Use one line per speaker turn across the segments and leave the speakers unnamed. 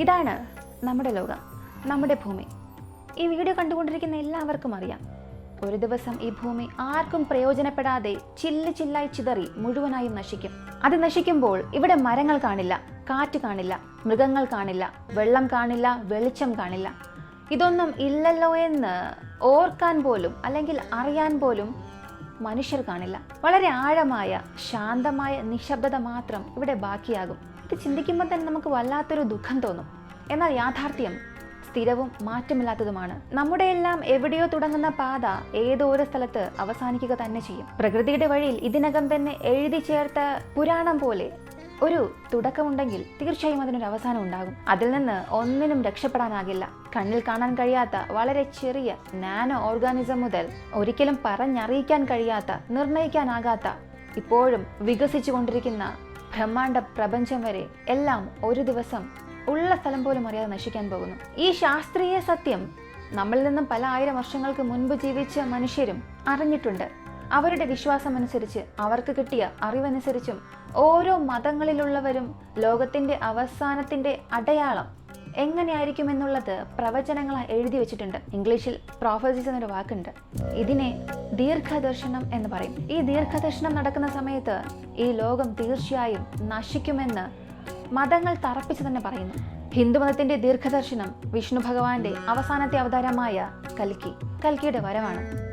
ഇതാണ് നമ്മുടെ ലോകം നമ്മുടെ ഭൂമി. ഈ വീഡിയോ കണ്ടുകൊണ്ടിരിക്കുന്ന എല്ലാവർക്കും അറിയാം. ഒരു ദിവസം ഈ ഭൂമി ആർക്കും പ്രയോജനപ്പെടാതെ ചില്ല് ചില്ലായി ചിതറി മുഴുവനായും നശിക്കും. അത് നശിക്കുമ്പോൾ ഇവിടെ മരങ്ങൾ കാണില്ല കാറ്റ് കാണില്ല മൃഗങ്ങൾ കാണില്ല വെള്ളം കാണില്ല വെളിച്ചം കാണില്ല. ഇതൊന്നും ഇല്ലല്ലോ എന്ന് ഓർക്കാൻ പോലും അല്ലെങ്കിൽ അറിയാൻ പോലും മനുഷ്യർ കാണില്ല. വളരെ ആഴമായ ശാന്തമായ നിശബ്ദത മാത്രം ഇവിടെ ബാക്കിയാകും. ഇത് ചിന്തിക്കുമ്പോൾ തന്നെ നമുക്ക് വല്ലാത്തൊരു ദുഃഖം തോന്നും. എന്നാൽ യാഥാർത്ഥ്യം സ്ഥിരവും മാറ്റമില്ലാത്തതുമാണ്. നമ്മുടെ എല്ലാം എവിടെയോ തുടങ്ങുന്ന പാത ഏതോ ഒരു സ്ഥലത്ത് അവസാനിക്കുക തന്നെ ചെയ്യും. പ്രകൃതിയുടെ വഴിയിൽ ഇതിനകം തന്നെ എഴുതി ചേർത്ത പുരാണം പോലെ ഒരു തുടക്കമുണ്ടെങ്കിൽ തീർച്ചയായും അതിനൊരു അവസാനം ഉണ്ടാകും. അതിൽ നിന്ന് ഒന്നിനും രക്ഷപ്പെടാനാകില്ല. കണ്ണിൽ കാണാൻ കഴിയാത്ത വളരെ ചെറിയ നാനോ ഓർഗാനിസം മുതൽ ഒരിക്കലും പറഞ്ഞറിയിക്കാൻ കഴിയാത്ത നിർണയിക്കാനാകാത്ത ഇപ്പോഴും വികസിച്ചു കൊണ്ടിരിക്കുന്ന ബ്രഹ്മാണ്ട പ്രപഞ്ചം വരെ എല്ലാം ഒരു ദിവസം ഉള്ള സ്ഥലം പോലും അറിയാതെ നശിക്കാൻ പോകുന്നു. ഈ ശാസ്ത്രീയ സത്യം നമ്മളിൽ നിന്നും പല ആയിരം വർഷങ്ങൾക്ക് മുൻപ് ജീവിച്ച മനുഷ്യരും അറിഞ്ഞിട്ടുണ്ട്. അവരുടെ വിശ്വാസം അനുസരിച്ച് അവർക്ക് കിട്ടിയ അറിവനുസരിച്ചും ഓരോ മതങ്ങളിലുള്ളവരും ലോകത്തിന്റെ അവസാനത്തിന്റെ അടയാളം എങ്ങനെയായിരിക്കും എന്നുള്ളത് പ്രവചനങ്ങൾ എഴുതി വെച്ചിട്ടുണ്ട്. ഇംഗ്ലീഷിൽ പ്രോഫസീസ് എന്നൊരു വാക്കുണ്ട്. ഇതിനെ ദീർഘദർശനം എന്ന് പറയും. ഈ ദീർഘദർശനം നടക്കുന്ന സമയത്ത് ഈ ലോകം തീർച്ചയായും നശിക്കുമെന്ന് മതങ്ങൾ തറപ്പിച്ച് തന്നെ പറയുന്നു. ഹിന്ദുമതത്തിന്റെ ദീർഘദർശനം വിഷ്ണു ഭഗവാന്റെ അവസാനത്തെ അവതാരമായ കൽക്കി. കൽക്കിയുടെ വരവാണ്.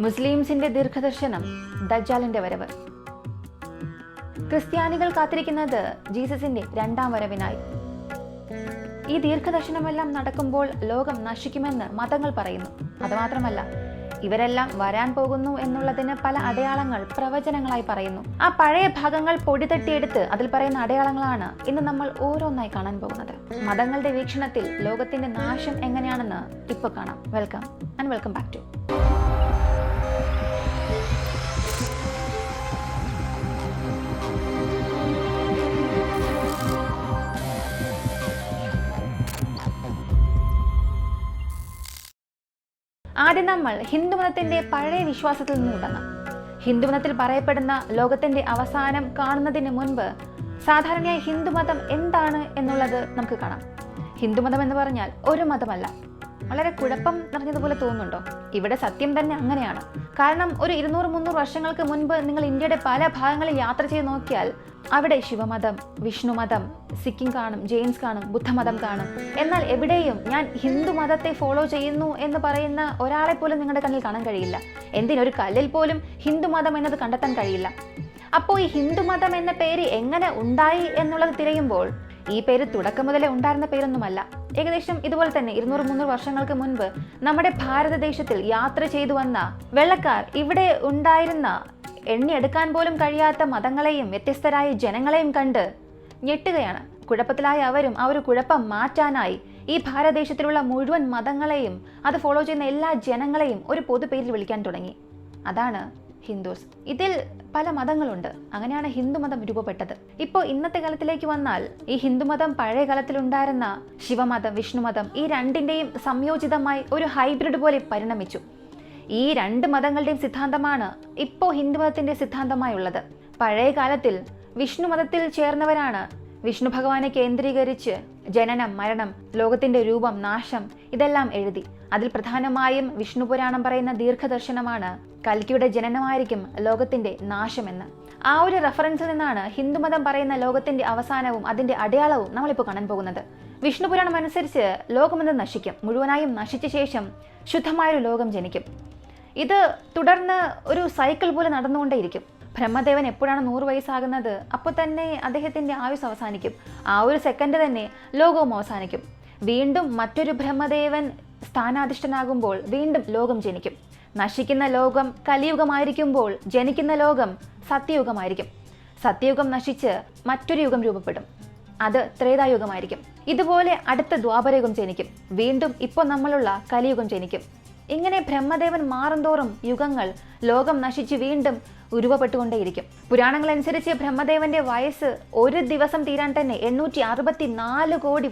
മുസ്ലിംസിന്റെ ദീർഘദർശനം ദജാലിന്റെ വരവ്. ക്രിസ്ത്യാനികൾ കാത്തിരിക്കുന്നത് ജീസസിന്റെ രണ്ടാം വരവിനായി. ഈ ദീർഘദർശനമെല്ലാം നടക്കുമ്പോൾ ലോകം നശിക്കുമെന്ന് മതങ്ങൾ പറയുന്നു. അതുമാത്രമല്ല ഇവരെല്ലാം വരാൻ പോകുന്നു എന്നുള്ളതിന് പല അടയാളങ്ങൾ പ്രവചനങ്ങളായി പറയുന്നു. ആ പഴയ ഭാഗങ്ങൾ പൊടിതട്ടിയെടുത്ത് അതിൽ പറയുന്ന അടയാളങ്ങളാണ് ഇന്ന് നമ്മൾ ഓരോന്നായി കാണാൻ പോകുന്നത്. മതങ്ങളുടെ വീക്ഷണത്തിൽ ലോകത്തിന്റെ നാശം എങ്ങനെയാണെന്ന് ഇപ്പോൾ കാണാം. Welcome and welcome back to ആദ്യം നമ്മൾ ഹിന്ദുമതത്തിന്റെ പഴയ വിശ്വാസത്തിൽ നിന്ന് തുടങ്ങാം ഹിന്ദുമതത്തിൽ പറയപ്പെടുന്ന ലോകത്തിന്റെ അവസാനം കാണുന്നതിന് മുൻപ് സാധാരണയായി ഹിന്ദുമതം എന്താണ് എന്നുള്ളത് നമുക്ക് കാണാം. ഹിന്ദുമതം എന്ന് പറഞ്ഞാൽ ഒരു മതമല്ല. വളരെ കുഴപ്പം നിറഞ്ഞതുപോലെ തോന്നുന്നുണ്ടോ? ഇവിടെ സത്യം തന്നെ അങ്ങനെയാണ്. കാരണം ഒരു ഇരുന്നൂറ് മുന്നൂറ് വർഷങ്ങൾക്ക് മുൻപ് നിങ്ങൾ ഇന്ത്യയുടെ പല ഭാഗങ്ങളിൽ യാത്ര ചെയ്ത് നോക്കിയാൽ അവിടെ ശിവമതം വിഷ്ണുമതം സിക്കിം കാണും ജെയിൻസ് കാണും ബുദ്ധമതം കാണും. എന്നാൽ എവിടെയും ഞാൻ ഹിന്ദു മതത്തെ ഫോളോ ചെയ്യുന്നു എന്ന് പറയുന്ന ഒരാളെ പോലും നിങ്ങളുടെ കണ്ണിൽ കാണാൻ കഴിയില്ല. എന്തിനൊരു കല്ലിൽ പോലും ഹിന്ദു മതം എന്നത് കണ്ടെത്താൻ കഴിയില്ല. അപ്പോൾ ഈ ഹിന്ദു മതം എന്ന പേര് എങ്ങനെ ഉണ്ടായി എന്നുള്ളത് തിരയുമ്പോൾ ഈ പേര് തുടക്കം മുതലേ ഉണ്ടായിരുന്ന പേരൊന്നുമല്ല. ഏകദേശം ഇതുപോലെ തന്നെ ഇരുന്നൂറ് മുന്നൂറ് വർഷങ്ങൾക്ക് മുൻപ് നമ്മുടെ ഭാരതദേശത്തിൽ യാത്ര ചെയ്തു വന്ന വെള്ളക്കാർ ഇവിടെ ഉണ്ടായിരുന്ന എണ്ണിയെടുക്കാൻ പോലും കഴിയാത്ത മതങ്ങളെയും വ്യത്യസ്തരായ ജനങ്ങളെയും കണ്ട് ഞെട്ടുകയാണ്. കുഴപ്പത്തിലായ അവരും ആ ഒരു കുഴപ്പം മാറ്റാനായി ഈ ഭാരതദേശത്തിലുള്ള മുഴുവൻ മതങ്ങളെയും അത് ഫോളോ ചെയ്യുന്ന എല്ലാ ജനങ്ങളെയും ഒരു പൊതുപേരിൽ വിളിക്കാൻ തുടങ്ങി. അതാണ് ഹിന്ദുസ്. ഇതിൽ പല മതങ്ങളുണ്ട്. അങ്ങനെയാണ് ഹിന്ദുമതം രൂപപ്പെട്ടത്. ഇപ്പോൾ ഇന്നത്തെ കാലത്തിലേക്ക് വന്നാൽ ഈ ഹിന്ദുമതം പഴയ കാലത്തിൽ ഉണ്ടായിരുന്ന ശിവമതം വിഷ്ണുമതം ഈ രണ്ടിന്റെയും സംയോജിതമായി ഒരു ഹൈബ്രിഡ് പോലെ പരിണമിച്ചു. ഈ രണ്ട് മതങ്ങളുടെയും സിദ്ധാന്തമാണ് ഇപ്പോൾ ഹിന്ദുമതത്തിന്റെ സിദ്ധാന്തമായുള്ളത്. പഴയ കാലത്തിൽ വിഷ്ണുമതത്തിൽ ചേർന്നവരാണ് വിഷ്ണു ഭഗവാനെ കേന്ദ്രീകരിച്ച് ജനനം മരണം ലോകത്തിന്റെ രൂപം നാശം ഇതെല്ലാം എഴുതി. അതിൽ പ്രധാനമായും വിഷ്ണു പുരാണം പറയുന്ന ദീർഘദർശനമാണ് കൽക്കിയുടെ ജനനമായിരിക്കും ലോകത്തിന്റെ നാശമെന്ന്. ആ ഒരു റെഫറൻസിൽ നിന്നാണ് ഹിന്ദുമതം പറയുന്ന ലോകത്തിന്റെ അവസാനവും അതിന്റെ അടയാളവും നമ്മളിപ്പോൾ കാണാൻ പോകുന്നത്. വിഷ്ണു പുരാണം അനുസരിച്ച് ലോകമെന്ന് നശിക്കും? മുഴുവനായും നശിച്ച ശേഷം ശുദ്ധമായൊരു ലോകം ജനിക്കും. ഇത് തുടർന്ന് ഒരു സൈക്കിൾ പോലെ നടന്നുകൊണ്ടേയിരിക്കും. ബ്രഹ്മദേവൻ എപ്പോഴാണ് നൂറ് വയസ്സാകുന്നത്? അപ്പോൾ തന്നെ അദ്ദേഹത്തിന്റെ ആയുസ് അവസാനിക്കും. ആ ഒരു സെക്കൻഡ് തന്നെ ലോകവും അവസാനിക്കും. വീണ്ടും മറ്റൊരു ബ്രഹ്മദേവൻ സ്ഥാനാധിഷ്ഠനാകുമ്പോൾ വീണ്ടും ലോകം ജനിക്കും. നശിക്കുന്ന ലോകം കലിയുഗമായിരിക്കുമ്പോൾ ജനിക്കുന്ന ലോകം സത്യയുഗമായിരിക്കും. സത്യയുഗം നശിച്ച് മറ്റൊരു യുഗം രൂപപ്പെടും. അത് ത്രേതായുഗമായിരിക്കും. ഇതുപോലെ അടുത്ത ദ്വാപരയുഗം ജനിക്കും. വീണ്ടും ഇപ്പോൾ നമ്മളുള്ള കലിയുഗം ജനിക്കും. ഇങ്ങനെ ബ്രഹ്മദേവൻ മാറുന്തോറും യുഗങ്ങൾ ലോകം നശിച്ച് വീണ്ടും ഉരുവപ്പെട്ടുകൊണ്ടേയിരിക്കും. പുരാണങ്ങൾ അനുസരിച്ച് ബ്രഹ്മദേവന്റെ വയസ്സ് ഒരു ദിവസം തീരാൻ തന്നെ എണ്ണൂറ്റി അറുപത്തി നാല് കോടി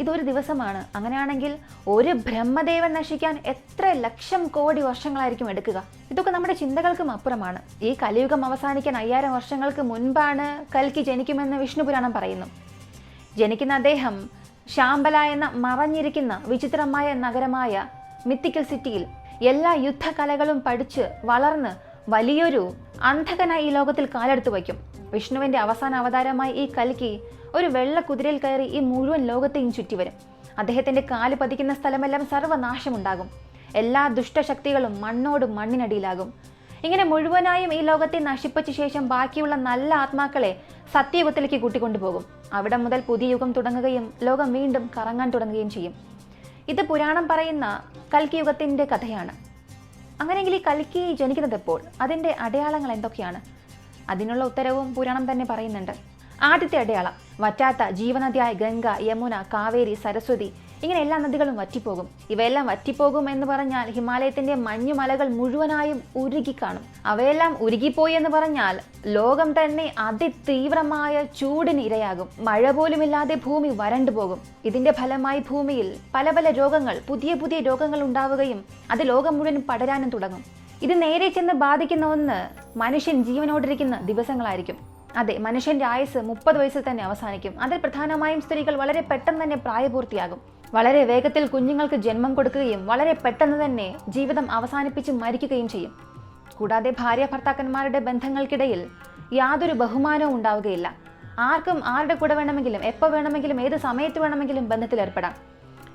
ഇതൊരു ദിവസമാണ്. അങ്ങനെയാണെങ്കിൽ ഒരു ബ്രഹ്മദേവൻ നശിക്കാൻ എത്ര ലക്ഷം കോടി വർഷങ്ങളായിരിക്കും എടുക്കുക? ഇതൊക്കെ നമ്മുടെ ചിന്തകൾക്കും അപ്പുറമാണ്. ഈ കലിയുഗം അവസാനിക്കാൻ അയ്യായിരം വർഷങ്ങൾക്ക് മുൻപാണ് കൽക്കി ജനിക്കുമെന്ന് വിഷ്ണു പുരാണം പറയുന്നു. ജനിക്കുന്ന അദ്ദേഹം ശാമ്പല എന്ന മറഞ്ഞിരിക്കുന്ന വിചിത്രമായ നഗരമായ മിത്തിക്കൽ സിറ്റിയിൽ എല്ലാ യുദ്ധകലകളും പഠിച്ച് വളർന്ന് വലിയൊരു അന്ധകനായി ഈ ലോകത്തിൽ കാലെടുത്ത് വയ്ക്കും. വിഷ്ണുവിന്റെ അവസാന അവതാരമായി ഈ കൽക്കി ഒരു വെള്ള കുതിരയിൽ കയറി ഈ മുഴുവൻ ലോകത്തെയും ചുറ്റിവരും. അദ്ദേഹത്തിന്റെ കാൽ പതിക്കുന്ന സ്ഥലമെല്ലാം സർവനാശമുണ്ടാകും. എല്ലാ ദുഷ്ടശക്തികളും മണ്ണോടും മണ്ണിനടിയിലാകും. ഇങ്ങനെ മുഴുവനായും ഈ ലോകത്തെ നശിപ്പിച്ച ശേഷം ബാക്കിയുള്ള നല്ല ആത്മാക്കളെ സത്യയുഗത്തിലേക്ക് കൂട്ടിക്കൊണ്ടുപോകും. അവിടെ മുതൽ പുതിയ യുഗം തുടങ്ങുകയും ലോകം വീണ്ടും കറങ്ങാൻ തുടങ്ങുകയും ചെയ്യും. ഇത് പുരാണം പറയുന്ന കൽക്കി യുഗത്തിന്റെ കഥയാണ്. അങ്ങനെയെങ്കിൽ ഈ കൽക്കി ജനിക്കുന്നത് എപ്പോൾ അതിന്റെ അടയാളങ്ങൾ എന്തൊക്കെയാണ്? അതിനുള്ള ഉത്തരവും പുരാണം തന്നെ പറയുന്നുണ്ട്. ആദ്യത്തെ അടയാളം വറ്റാത്ത ജീവനദിയായ ഗംഗ യമുന കാവേരി സരസ്വതി ഇങ്ങനെ എല്ലാ നദികളും വറ്റിപ്പോകും. ഇവയെല്ലാം വറ്റിപ്പോകും എന്ന് പറഞ്ഞാൽ ഹിമാലയത്തിന്റെ മഞ്ഞുമലകൾ മുഴുവനായും ഉരുകി കാണും. അവയെല്ലാം ഉരുകിപ്പോയി എന്ന് പറഞ്ഞാൽ ലോകം തന്നെ അതിതീവ്രമായ ചൂടിന് ഇരയാകും. മഴ പോലുമില്ലാതെ ഭൂമി വരണ്ടു പോകും. ഇതിന്റെ ഫലമായി ഭൂമിയിൽ പല പല രോഗങ്ങൾ പുതിയ പുതിയ രോഗങ്ങൾ ഉണ്ടാവുകയും അത് ലോകം മുഴുവൻ പടരാനും തുടങ്ങും. ഇത് നേരെ ചെന്ന് ബാധിക്കുന്ന ഒന്ന് മനുഷ്യൻ ജീവനോടിരിക്കുന്ന ദിവസങ്ങളായിരിക്കും. അതെ മനുഷ്യന്റെ ആയുസ് മുപ്പത് വയസ്സിൽ തന്നെ അവസാനിക്കും. അതിൽ പ്രധാനമായും സ്ത്രീകൾ വളരെ പെട്ടെന്ന് തന്നെ പ്രായപൂർത്തിയാകും. വളരെ വേഗത്തിൽ കുഞ്ഞുങ്ങൾക്ക് ജന്മം കൊടുക്കുകയും വളരെ പെട്ടെന്ന് തന്നെ ജീവിതം അവസാനിപ്പിച്ച് മരിക്കുകയും ചെയ്യും. കൂടാതെ ഭാര്യ ഭർത്താക്കന്മാരുടെ ബന്ധങ്ങൾക്കിടയിൽ യാതൊരു ബഹുമാനവും ഉണ്ടാവുകയില്ല. ആർക്കും ആരുടെ കൂടെ വേണമെങ്കിലും എപ്പോൾ വേണമെങ്കിലും ഏത് സമയത്ത് വേണമെങ്കിലും ബന്ധത്തിലേർപ്പെടാം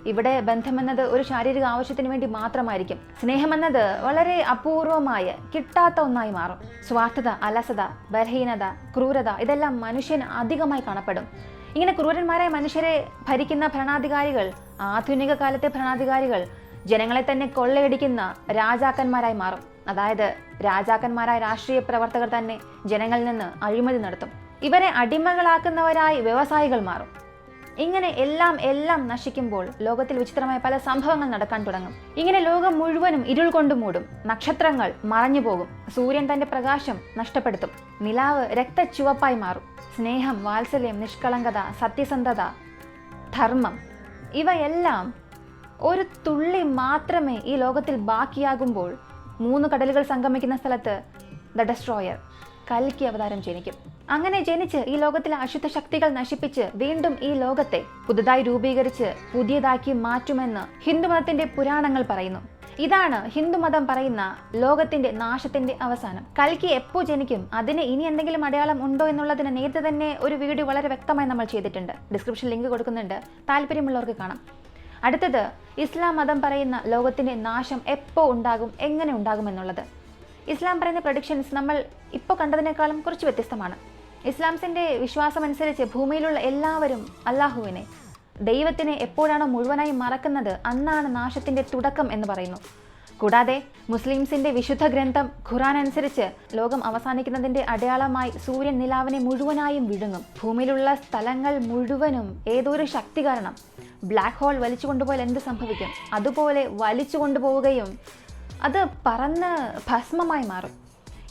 ഇവിടെ ബന്ധമെന്നത് ഒരു ശാരീരിക ആവശ്യത്തിന് വേണ്ടി മാത്രമായിരിക്കും. സ്നേഹമെന്നത് വളരെ അപൂർവമായ കിട്ടാത്ത ഒന്നായി മാറും. സ്വാർത്ഥത അലസത ബലഹീനത ക്രൂരത ഇതെല്ലാം മനുഷ്യന് അധികമായി കാണപ്പെടും. ഇങ്ങനെ ക്രൂരന്മാരായ മനുഷ്യരെ ഭരിക്കുന്ന ഭരണാധികാരികൾ ആധുനിക കാലത്തെ ഭരണാധികാരികൾ ജനങ്ങളെ തന്നെ കൊള്ളയടിക്കുന്ന രാജാക്കന്മാരായി മാറും. അതായത് രാജാക്കന്മാരായ രാഷ്ട്രീയ പ്രവർത്തകർ തന്നെ ജനങ്ങളിൽ നിന്ന് അഴിമതി നടത്തും. ഇവരെ അടിമകളാക്കുന്നവരായി വ്യവസായികൾ മാറും. ഇങ്ങനെ എല്ലാം എല്ലാം നശിക്കുമ്പോൾ ലോകത്തിൽ വിചിത്രമായ പല സംഭവങ്ങൾ നടക്കാൻ തുടങ്ങും. ഇങ്ങനെ ലോകം മുഴുവനും ഇരുൾ കൊണ്ട് മൂടും. നക്ഷത്രങ്ങൾ മറഞ്ഞു പോകും. സൂര്യൻ തന്റെ പ്രകാശം നഷ്ടപ്പെടുത്തും. നിലാവ് രക്തച്ചുവപ്പായി മാറും. സ്നേഹം വാത്സല്യം നിഷ്കളങ്കത സത്യസന്ധത ധർമ്മം ഇവയെല്ലാം ഒരു തുള്ളി മാത്രമേ ഈ ലോകത്തിൽ ബാക്കിയാകുമ്പോൾ മൂന്ന് കടലുകൾ സംഗമിക്കുന്ന സ്ഥലത്ത് ദ ഡെസ്ട്രോയർ. കൽക്കി അവതാരം ജനിക്കും. അങ്ങനെ ജനിച്ച് ഈ ലോകത്തിലെ അശുദ്ധ ശക്തികൾ നശിപ്പിച്ച് വീണ്ടും ഈ ലോകത്തെ പുതുതായി രൂപീകരിച്ച് പുതിയതാക്കി മാറ്റുമെന്ന് ഹിന്ദുമതത്തിന്റെ പുരാണങ്ങൾ പറയുന്നു. ഇതാണ് ഹിന്ദുമതം പറയുന്ന ലോകത്തിന്റെ നാശത്തിന്റെ അവസാനം. കൽക്കി എപ്പോ ജനിക്കും? അതിന് ഇനി എന്തെങ്കിലും അടയാളം ഉണ്ടോ എന്നുള്ളതിന് നേരത്തെ തന്നെ ഒരു വീഡിയോ വളരെ വ്യക്തമായി നമ്മൾ ചെയ്തിട്ടുണ്ട്. ഡിസ്ക്രിപ്ഷൻ ലിങ്ക് കൊടുക്കുന്നുണ്ട്. താല്പര്യമുള്ളവർക്ക് കാണാം. അടുത്തത് ഇസ്ലാം മതം പറയുന്ന ലോകത്തിന്റെ നാശം എപ്പോ ഉണ്ടാകും? എങ്ങനെ ഉണ്ടാകും എന്നുള്ളത് ഇസ്ലാം പറയുന്ന പ്രഡിക്ഷൻസ് നമ്മൾ ഇപ്പോൾ കണ്ടതിനേക്കാളും കുറച്ച് വ്യത്യസ്തമാണ്. ഇസ്ലാംസിന്റെ വിശ്വാസം അനുസരിച്ച് ഭൂമിയിലുള്ള എല്ലാവരും അള്ളാഹുവിനെ ദൈവത്തിനെ എപ്പോഴാണോ മുഴുവനായി മറക്കുന്നത് അന്നാണ് നാശത്തിന്റെ തുടക്കം എന്ന് പറയുന്നു. കൂടാതെ മുസ്ലിംസിന്റെ വിശുദ്ധ ഗ്രന്ഥം ഖുറാൻ അനുസരിച്ച് ലോകം അവസാനിക്കുന്നതിന്റെ അടയാളമായി സൂര്യൻ നിലാവിനെ മുഴുവനായും വിഴുങ്ങും. ഭൂമിയിലുള്ള സ്ഥലങ്ങൾ മുഴുവനും ഏതൊരു ശക്തി കാരണം ബ്ലാക്ക് ഹോൾ വലിച്ചു കൊണ്ടുപോയാൽ എന്ത് സംഭവിക്കും? അതുപോലെ വലിച്ചു കൊണ്ടുപോവുകയും അത് പറന്ന് ഭസ്മമായി മാറും.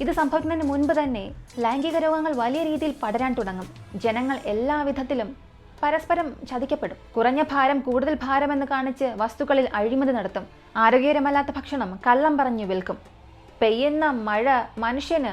ഇത് സംഭവിക്കുന്നതിന് മുൻപ് തന്നെ ലൈംഗിക രോഗങ്ങൾ വലിയ രീതിയിൽ പടരാൻ തുടങ്ങും. ജനങ്ങൾ എല്ലാവിധത്തിലും പരസ്പരം ചതിക്കപ്പെടും. കുറഞ്ഞ ഭാരം കൂടുതൽ ഭാരമെന്ന് കാണിച്ച് വസ്തുക്കളിൽ അഴിമതി നടത്തും. ആരോഗ്യകരമല്ലാത്ത ഭക്ഷണം കള്ളം പറഞ്ഞു വിൽക്കും. പെയ്യുന്ന മഴ മനുഷ്യന്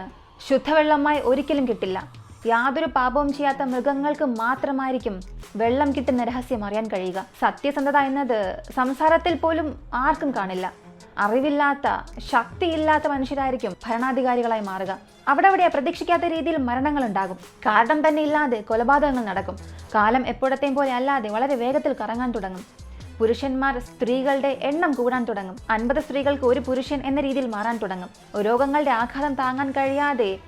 ശുദ്ധവെള്ളമായി ഒരിക്കലും കിട്ടില്ല. യാതൊരു പാപവും ചെയ്യാത്ത മൃഗങ്ങൾക്ക് മാത്രമായിരിക്കും വെള്ളം കിട്ടുന്ന രഹസ്യം അറിയാൻ കഴിയുക. സത്യസന്ധത എന്നത് സംസാരത്തിൽ പോലും ആർക്കും കാണില്ല. അറിവില്ലാത്ത ശക്തിയില്ലാത്ത മനുഷ്യരായിരിക്കും ഭരണാധികാരികളായി മാറുക. അവിടെ അവിടെ പ്രതീക്ഷിക്കാത്ത രീതിയിൽ മരണങ്ങൾ ഉണ്ടാകും. കാരണം തന്നെ ഇല്ലാതെ കൊലപാതകങ്ങൾ നടക്കും. കാലം എപ്പോഴത്തെയും പോലെ അല്ലാതെ വളരെ വേഗത്തിൽ കറങ്ങാൻ തുടങ്ങും. പുരുഷന്മാർ സ്ത്രീകളുടെ എണ്ണം കൂടാൻ തുടങ്ങും. അൻപത് സ്ത്രീകൾക്ക് ഒരു പുരുഷൻ എന്ന രീതിയിൽ മാറാൻ തുടങ്ങും. രോഗങ്ങളുടെ ആഘാതം താങ്ങാൻ കഴിയാതെ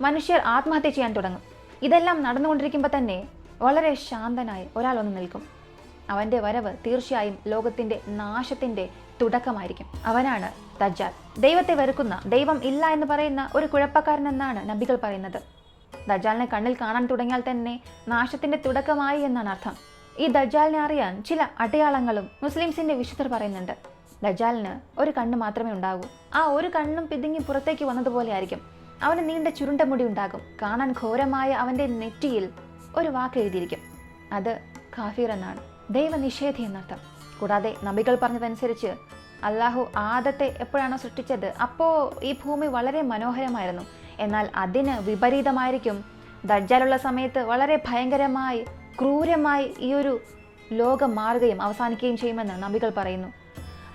മനുഷ്യർ ആത്മഹത്യ ചെയ്യാൻ തുടങ്ങും. ഇതെല്ലാം നടന്നുകൊണ്ടിരിക്കുമ്പോൾ തന്നെ വളരെ ശാന്തനായി ഒരാൾ ഒന്ന് നിൽക്കും. അവന്റെ വരവ് തീർച്ചയായും ലോകത്തിന്റെ നാശത്തിന്റെ തുടക്കമായിരിക്കും. അവനാണ് ദജ്ജാൽ. ദൈവത്തെ വെറുക്കുന്ന ദൈവം ഇല്ല എന്ന് പറയുന്ന ഒരു കുഴപ്പക്കാരൻ എന്നാണ് നബികൾ പറയുന്നത്. ദജാലിനെ കണ്ണിൽ കാണാൻ തുടങ്ങിയാൽ തന്നെ നാശത്തിന്റെ തുടക്കമായി എന്നാണ് അർത്ഥം. ഈ ദജാലിനെ അറിയാൻ ചില അടയാളങ്ങളും മുസ്ലിംസിന്റെ വിശുദ്ധർ പറയുന്നുണ്ട്. ദജാലിന് ഒരു കണ്ണ് മാത്രമേ ഉണ്ടാകൂ. ആ ഒരു കണ്ണും പിതുങ്ങി പുറത്തേക്ക് വന്നതുപോലെ ആയിരിക്കും. അവന് നീണ്ട ചുരുണ്ട മുടി ഉണ്ടാകും. കാണാൻ ഘോരമായ അവന്റെ നെറ്റിയിൽ ഒരു വാക്ക് എഴുതിയിരിക്കും. അത് കാഫീർ എന്നാണ്. ദൈവനിഷേധി എന്നർത്ഥം. കൂടാതെ നബികൾ പറഞ്ഞതനുസരിച്ച് അള്ളാഹു ആദത്തെ എപ്പോഴാണോ സൃഷ്ടിച്ചത് അപ്പോൾ ഈ ഭൂമി വളരെ മനോഹരമായിരുന്നു. എന്നാൽ അതിന് വിപരീതമായിരിക്കും. ദജ്ജാലുള്ള സമയത്ത് വളരെ ഭയങ്കരമായി ക്രൂരമായി ഈ ഒരു ലോകം മാറുകയും അവസാനിക്കുകയും ചെയ്യുമെന്ന് നബികൾ പറയുന്നു.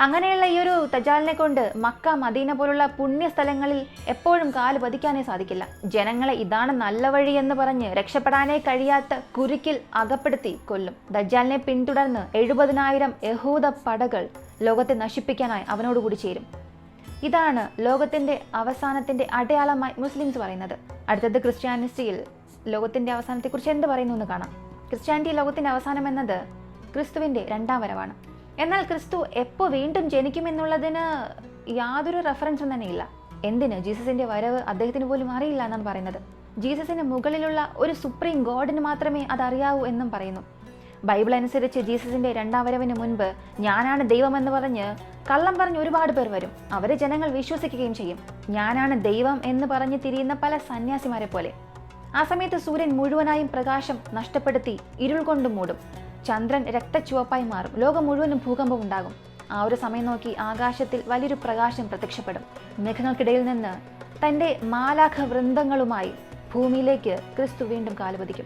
അങ്ങനെയുള്ള ഈ ഒരു തജാലിനെ കൊണ്ട് മക്ക മദീന പോലുള്ള പുണ്യ സ്ഥലങ്ങളിൽ എപ്പോഴും കാൽ പതിക്കാനേ സാധിക്കില്ല. ജനങ്ങളെ ഇതാണ് നല്ല വഴി എന്ന് പറഞ്ഞ് രക്ഷപ്പെടാനേ കഴിയാത്ത കുരുക്കിൽ അകപ്പെടുത്തി കൊല്ലും. ദജാലിനെ പിന്തുടർന്ന് എഴുപതിനായിരം യഹൂദ പടകൾ ലോകത്തെ നശിപ്പിക്കാനായി അവനോടുകൂടി ചേരും. ഇതാണ് ലോകത്തിന്റെ അവസാനത്തിന്റെ അടയാളമായി മുസ്ലിംസ് പറയുന്നത്. അടുത്തത് ക്രിസ്ത്യാനിറ്റിയിൽ ലോകത്തിന്റെ അവസാനത്തെക്കുറിച്ച് എന്ത് പറയുന്നു എന്ന് കാണാം. ക്രിസ്ത്യാനിറ്റി ലോകത്തിന്റെ അവസാനം എന്നത് ക്രിസ്തുവിന്റെ രണ്ടാം വരവാണ്. എന്നാൽ ക്രിസ്തു എപ്പോൾ വീണ്ടും ജനിക്കുമെന്നുള്ളതിന് യാതൊരു റെഫറൻസും തന്നെ ഇല്ല എന്തിന്? ജീസസിന്റെ വരവ് അദ്ദേഹത്തിന് പോലും അറിയില്ല എന്നാണ് പറയുന്നത്. ജീസസിന് മുകളിലുള്ള ഒരു സുപ്രീം ഗോഡിന് മാത്രമേ അതറിയാവൂ എന്നും പറയുന്നു. ബൈബിൾ അനുസരിച്ച് ജീസസിന്റെ രണ്ടാം വരവിന് മുൻപ് ഞാനാണ് ദൈവമെന്ന് പറഞ്ഞ് കള്ളം പറഞ്ഞ് ഒരുപാട് പേർ വരും. അവരെ ജനങ്ങൾ വിശ്വസിക്കുകയും ചെയ്യും. ഞാനാണ് ദൈവം എന്ന് പറഞ്ഞ് തിരിയുന്ന പല സന്യാസിമാരെ പോലെ. ആ സമയത്ത് സൂര്യൻ മുഴുവനായും പ്രകാശം നഷ്ടപ്പെടുത്തി ഇരുൾ കൊണ്ട് മൂടും. ചന്ദ്രൻ രക്തച്ചുവപ്പായി മാറും. ലോകം മുഴുവനും ഭൂകമ്പം ഉണ്ടാകും. ആ ഒരു സമയം നോക്കി ആകാശത്തിൽ വലിയൊരു പ്രകാശം പ്രത്യക്ഷപ്പെടും. മേഘങ്ങൾക്കിടയിൽ നിന്ന് തന്റെ മാലാഖ വൃന്ദങ്ങളുമായി ഭൂമിയിലേക്ക് ക്രിസ്തു വീണ്ടും കാലുപതിക്കും.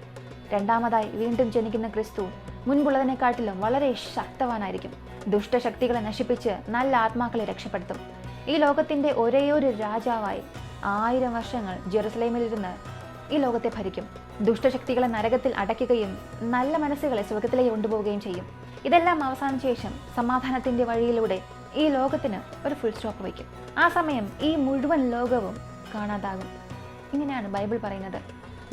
രണ്ടാമതായി വീണ്ടും ജനിക്കുന്ന ക്രിസ്തു മുൻപുള്ളതിനെക്കാട്ടിലും വളരെ ശക്തവാനായിരിക്കും. ദുഷ്ടശക്തികളെ നശിപ്പിച്ച് നല്ല ആത്മാക്കളെ രക്ഷപ്പെടുത്തും. ഈ ലോകത്തിന്റെ ഒരേയൊരു രാജാവായി ആയിരം വർഷങ്ങൾ ജെറുസലേമിലിരുന്ന് ഈ ലോകത്തെ ഭരിക്കും. ദുഷ്ടശക്തികളെ നരകത്തിൽ അടയ്ക്കുകയും നല്ല മനസ്സുകളെ സ്വർഗത്തിലേക്ക് കൊണ്ടുപോവുകയും ചെയ്യും. ഇതെല്ലാം അവസാന ശേഷം സമാധാനത്തിന്റെ വഴിയിലൂടെ ഈ ലോകത്തിന് ഒരു ഫുൾ സ്റ്റോപ്പ് വയ്ക്കും. ആ സമയം ഈ മുഴുവൻ ലോകവും കാണാതാകും. ഇങ്ങനെയാണ് ബൈബിൾ പറയുന്നത്.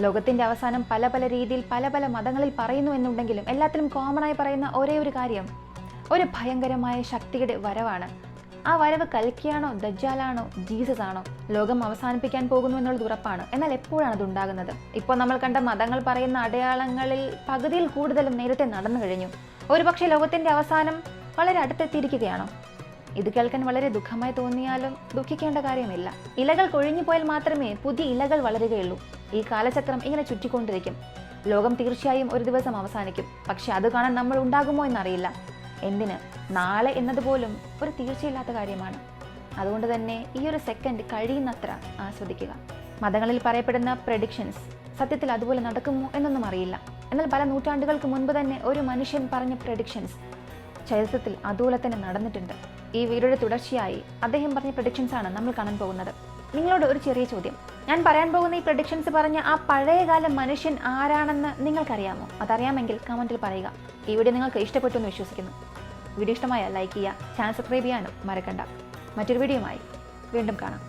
ലോകത്തിന്റെ അവസാനം പല പല രീതിയിൽ പല പല മതങ്ങളിൽ പറയുന്നു എന്നുണ്ടെങ്കിലും എല്ലാത്തിലും കോമൺ ആയി പറയുന്ന ഒരേ ഒരു കാര്യം ഒരു ഭയങ്കരമായ ശക്തിയുടെ വരവാണ്. ആ വരവ് കൽക്കിയാണോ ദജ്ജാലാണോ ജീസസ് ആണോ? ലോകം അവസാനിപ്പിക്കാൻ പോകുന്നു എന്നുള്ളത് ഉറപ്പാണ്. എന്നാൽ എപ്പോഴാണ് അത് ഉണ്ടാകുന്നത്? ഇപ്പോൾ നമ്മൾ കണ്ട മതങ്ങൾ പറയുന്ന അടയാളങ്ങളിൽ പകുതിയിൽ കൂടുതലും നേരത്തെ നടന്നു കഴിഞ്ഞു. ഒരുപക്ഷെ ലോകത്തിന്റെ അവസാനം വളരെ അടുത്തെത്തിയിരിക്കുകയാണോ? ഇത് കേൾക്കാൻ വളരെ ദുഃഖമായി തോന്നിയാലും ദുഃഖിക്കേണ്ട കാര്യമില്ല. ഇലകൾ കൊഴിഞ്ഞു പോയാൽ മാത്രമേ പുതിയ ഇലകൾ വളരുകയുള്ളൂ. ഈ കാലചക്രം ഇങ്ങനെ ചുറ്റിക്കൊണ്ടിരിക്കും. ലോകം തീർച്ചയായും ഒരു ദിവസം അവസാനിക്കും. പക്ഷെ അത് കാണാൻ നമ്മൾ ഉണ്ടാകുമോ എന്നറിയില്ല. എന്തിന്? നാളെ എന്നതുപോലും ഒരു തീർച്ചയില്ലാത്ത കാര്യമാണ്. അതുകൊണ്ട് തന്നെ ഈ ഒരു സെക്കൻഡ് കഴിയുന്നത്ര ആസ്വദിക്കുക. മതങ്ങളിൽ പറയപ്പെടുന്ന പ്രഡിക്ഷൻസ് സത്യത്തിൽ അതുപോലെ നടക്കുമോ എന്നൊന്നും അറിയില്ല. എന്നാൽ പല നൂറ്റാണ്ടുകൾക്ക് മുൻപ് തന്നെ ഒരു മനുഷ്യൻ പറഞ്ഞ പ്രഡിക്ഷൻസ് ചരിത്രത്തിൽ അതുപോലെ തന്നെ നടന്നിട്ടുണ്ട്. ഈ വീഡിയോയുടെ തുടർച്ചയായി അദ്ദേഹം പറഞ്ഞ പ്രഡിക്ഷൻസ് ആണ് നമ്മൾ കാണാൻ പോകുന്നത്. നിങ്ങളോട് ഒരു ചെറിയ ചോദ്യം. ഞാൻ പറയാൻ പോകുന്ന ഈ പ്രഡിക്ഷൻസ് പറഞ്ഞ ആ പഴയകാല മനുഷ്യൻ ആരാണെന്ന് നിങ്ങൾക്കറിയാമോ? അതറിയാമെങ്കിൽ കമന്റിൽ പറയുക. ഈ വീഡിയോ നിങ്ങൾക്ക് ഇഷ്ടപ്പെട്ടു എന്ന് വിശ്വസിക്കുന്നു. വീഡിയോ ഇഷ്ടമായ ലൈക്ക് ചെയ്യുക ചാനൽ സബ്സ്ക്രൈബ് ചെയ്യാനും മറക്കണ്ട. മറ്റൊരു വീഡിയോയുമായി വീണ്ടും കാണാം.